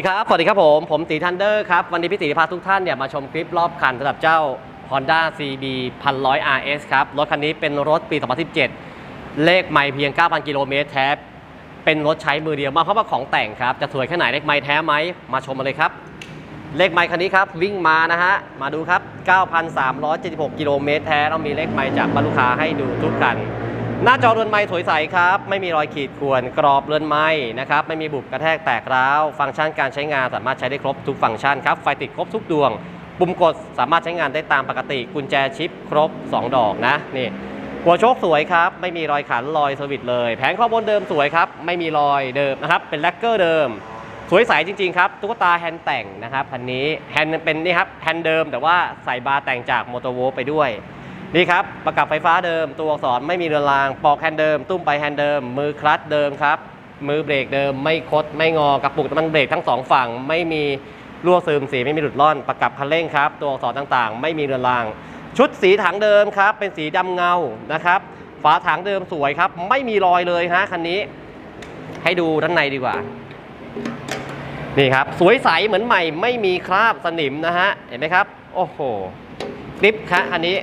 ดีครับ สวัสดีครับผม ผมตีทันเดอร์ครับ วันนี้พี่ตีพาทุกท่านเนี่ยมาชมคลิปรอบคันสำหรับเจ้า Honda CB 1100 RS ครับ รถคันนี้เป็นรถปี 2017 เลขไม่เพียง 9,000 กิโลเมตรแท้ เป็นรถใช้มือเดียว มาเพราะว่าของแต่งครับ จะสวยแค่ไหนเลขไม่แท้ไหม มาชมมาเลยครับ เลขไมค์คันนี้ครับ วิ่งมานะฮะ มาดูครับ 9,376 กิโลเมตรแท้เรามีเลขไมค์จากบรรลุคาให้ดูทุกคัน หน้าจอเรือนไม้สวยใสครับ ไม่มีรอยขีดข่วน กรอบเรือนไม้นะครับไม่มีบุบกระแทกแตกร้าว ฟังก์ชันการใช้งานสามารถใช้ได้ครบทุกฟังก์ชันครับไฟติดครบทุกดวง ปุ่มกดสามารถใช้งานได้ตามปกติ กุญแจชิปครบ 2 ดอกนะนี่หัวโชคสวยครับ ไม่มีรอยขันรอยสวิตช์เลย แผงข้อบนเดิมสวยครับ ไม่มีรอยเดิมนะครับเป็นแลกเกอร์เดิม สวยใสจริงๆครับตุ๊กตาแฮนด์แต่งนะครับคันนี้แฮนด์เป็นนี่ครับแฮนด์เดิมแต่ว่าใส่บาร์แต่งจากมอเตอร์โวไปด้วย นี่ครับ ประกับไฟฟ้าเดิม ตัวอักษรไม่มีเรือนราง ปอกแฮนด์เดิม ตุ้มไปแฮนด์เดิม มือคลัตช์เดิมครับ มือเบรกเดิม ไม่คด ไม่งอกระปุกมันเบรกทั้งสองฝั่ง ไม่มีรั่วซึมสีไม่มีหลุดร่อน ประกับคันเร่งครับ ตัวอักษรต่างๆ ไม่มีเรือนราง ชุดสีถังเดิมครับ เป็นสีดำเงา นะครับ ฝาถังเดิมสวยครับ ไม่มีรอยเลยฮะคันนี้ ให้ดูด้านในดีกว่า นี่ครับ สวยใสเหมือนใหม่ ไม่มีคราบสนิมนะฮะ เห็นไหมครับ โอ้โห คลิปครับอันนี้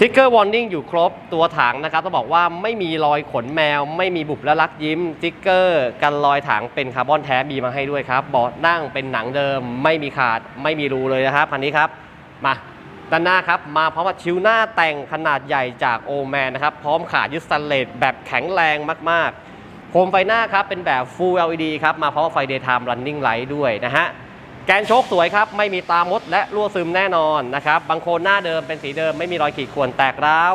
ทิกเกอร์วอร์นิ่งอยู่ครบตัวถังนะครับต้องบอกว่าไม่มีรอยขนแมว ไม่มีบุบและลักยิ้มทิกเกอร์กันรอยถังเป็นคาร์บอนแท้มีมาให้ด้วยครับเบาะนั่งเป็นหนังเดิม ไม่มีขาดไม่มีรูเลยนะครับคันนี้ครับมาด้านหน้าครับมาพร้อมกับชิวหน้าแต่งขนาดใหญ่จากโอแมนนะครับพร้อมขายึดสแตนเลสแบบแข็งแรงมากๆโคมไฟหน้าครับเป็นแบบ Full LED ครับมาพร้อมกับไฟ Daytime Running Light ด้วยนะฮะ แกนโชคสวยครับ ไม่มีตามดและรั่วซึมแน่นอนนะครับ บางโคนหน้าเดิมเป็นสีเดิมไม่มีรอยขีดข่วนแตกร้าว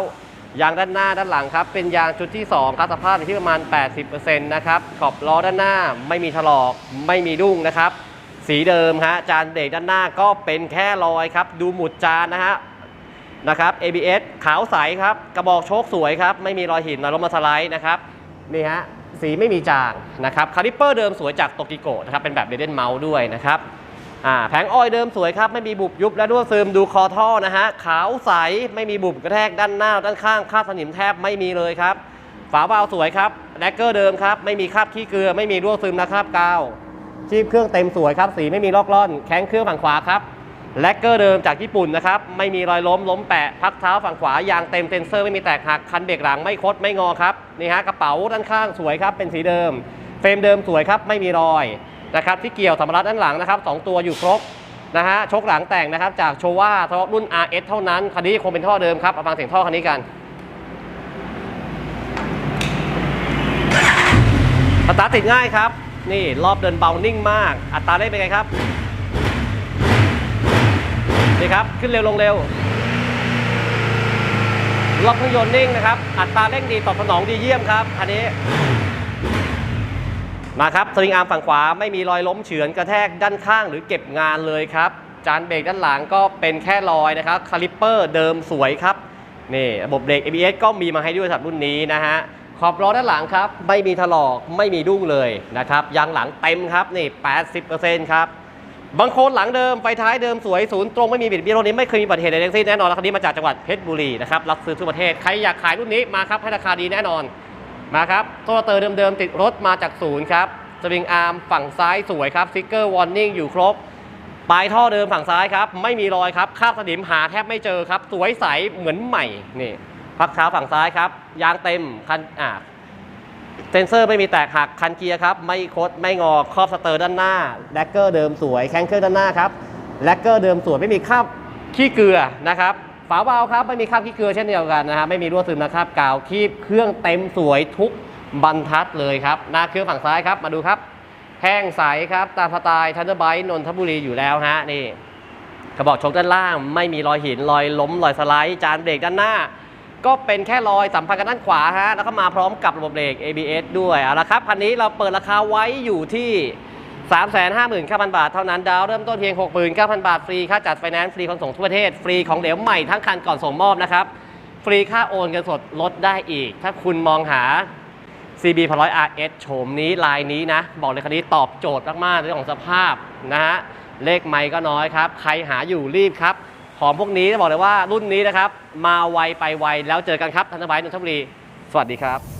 ยางด้านหน้าด้านหลังครับ เป็นยางชุดที่ 2 ครับสภาพอยู่ที่ประมาณ 80%นะครับขอบล้อด้านหน้าไม่มีถลอก ไม่มีดุ้งนะครับ สีเดิมฮะจานเบรกด้านหน้าก็เป็นแค่รอยครับ ดูหมุดจานนะฮะนะครับ ABS ขาวใสครับ กระบอกโชคสวยครับ ไม่มีรอยหินรอยล้มมาสไลด์นะครับนี่ฮะสีไม่มีจางนะครับคาลิปเปอร์เดิมสวยจากโตกิโกะนะครับเป็นแบบเดเดนเมาส์ด้วยนะครับ อ่าแผงอ้อยเดิมสวยครับ ไม่มีบุบยุบและรั่วซึมดูคอท่อนะฮะ ขาวใสไม่มีบุบกระแทกด้านหน้าด้านข้างคราบสนิมแทบไม่มีเลยครับ ฝาวาล์วสวยครับแลกเกอร์เดิมครับ ไม่มีคราบขี้เกลือ ไม่มีรั่วซึมนะครับกาวชีพเครื่องเต็มสวยครับ สีไม่มีลอกล่อน แข้งเครื่องฝั่งขวาครับแลกเกอร์เดิมจากญี่ปุ่นนะครับ ไม่มีรอยล้มล้มแปะ พักเท้าฝั่งขวายางเต็มเซนเซอร์ไม่มีแตกหัก คันเบรกหลังไม่คดไม่งอครับ นี่ฮะกระเป๋าด้านข้างสวยครับ เป็นสีเดิม เฟรมเดิมสวยครับ ไม่มีรอย นะครับที่เกี่ยวสัมภาระด้านหลังนะครับสองตัวอยู่ครบนะฮะชกหลังแต่งนะครับจากโชว่าท่อรุ่น RS เท่านั้นคันนี้คงเป็นท่อเดิมครับเอาฟังเสียงท่อคันนี้กันสตาร์ทติดง่ายครับ นี่รอบเดินเบานิ่งมาก อัตราเร่งเป็นไงครับนี่ครับ ขึ้นเร็วลงเร็วรอบเครื่องยนต์นิ่งนะครับ อัตราเร่งดีตอบสนองดีเยี่ยมครับคันนี้ มาครับสวิงอาร์มฝั่งขวาไม่มีรอยล้มเฉือนกระแทกด้านข้างหรือเก็บงานเลยครับจานเบรกด้านหลังก็เป็นแค่รอยนะครับคาลิปเปอร์เดิมสวยครับนี่ระบบเบรก ABS ก็มีมาให้ด้วยสำหรับรุ่นนี้นะฮะขอบล้อด้านหลังครับไม่มีถลอกไม่มีดุ้งเลยนะครับยางหลังเต็มครับนี่ 80%ครับบางโคนหลังเดิมไฟท้ายเดิมสวยศูนย์ตรงไม่มีบิดเบี้ยวรถนี้ไม่เคยมีอุบัติเหตุใดทั้งสิ้นแน่นอนแล้วคันนี้มาจากจังหวัดเพชรบุรีนะครับรับซื้อทั่วประเทศใครอยากขายรุ่นนี้มาครับให้ราคาดีแน่นอน มาครับโตัวเตอร์เดิมๆติดรถมาจากศูนย์ครับสวิงอาร์มฝั่งซ้ายสวยครับสติ๊กเกอร์วอร์นิ่งอยู่ครบปลายท่อเดิมฝั่งซ้ายครับ ไม่มีรอยครับคราบสนิมหาแทบไม่เจอครับ สวยใสเหมือนใหม่นี่พักเท้าฝั่งซ้ายครับยางเต็มคันอ่าเซนเซอร์ไม่มีแตกหักคันเกียร์ครับ ไม่คดไม่งอครอบสเตอร์ด้านหน้าแลกเกอร์เดิมสวยแข้งเครื่องด้านหน้าครับแลกเกอร์เดิมสวยไม่มีคราบขี้เกลือนะครับ ฝาวาครับไม่มีคราบขี้เกลือเช่นเดียวกันนะฮะไม่มีรั่วซึมนะครับกาวคีบเครื่องเต็มสวยทุกบรรทัดเลยครับหน้าเครื่องฝั่งซ้ายครับมาดูครับ แห้งใสครับตามสไตล์ทันเดอร์ไบต์นนทบุรีอยู่แล้วฮะนี่กระบอกชกด้านล่างไม่มีรอยหินรอยล้มรอยสไลด์จานเบรกด้านหน้า ก็เป็นแค่รอยสัมพันธ์กันด้านขวาฮะแล้วก็มาพร้อมกับระบบเบรก ABS ด้วยเอาละครับคันนี้เราเปิดราคาไว้อยู่ที่ 359,000 บาทเท่านั้น ดาวเริ่มต้นเพียง 69,000 บาท ฟรี ค่าจัดไฟแนนซ์ ฟรีขนส่งทั่วประเทศ ฟรีของเหลวใหม่ทั้งคันก่อนส่งมอบนะครับ ฟรีค่าโอนเงินสดลดได้อีก ถ้าคุณมองหา CB 1 0 0 RS โฉมนี้ลายนี้นะ บอกเลยคันนี้ตอบโจทย์มากๆในเรื่องของสภาพนะฮะ เลขไม่ก็น้อยครับ ใครหาอยู่รีบครับ ของพวกนี้บอกเลยว่ารุ่นนี้นะครับ มาไวไปไวแล้วเจอกันครับธันทบายนนทบุรี สวัสดีครับ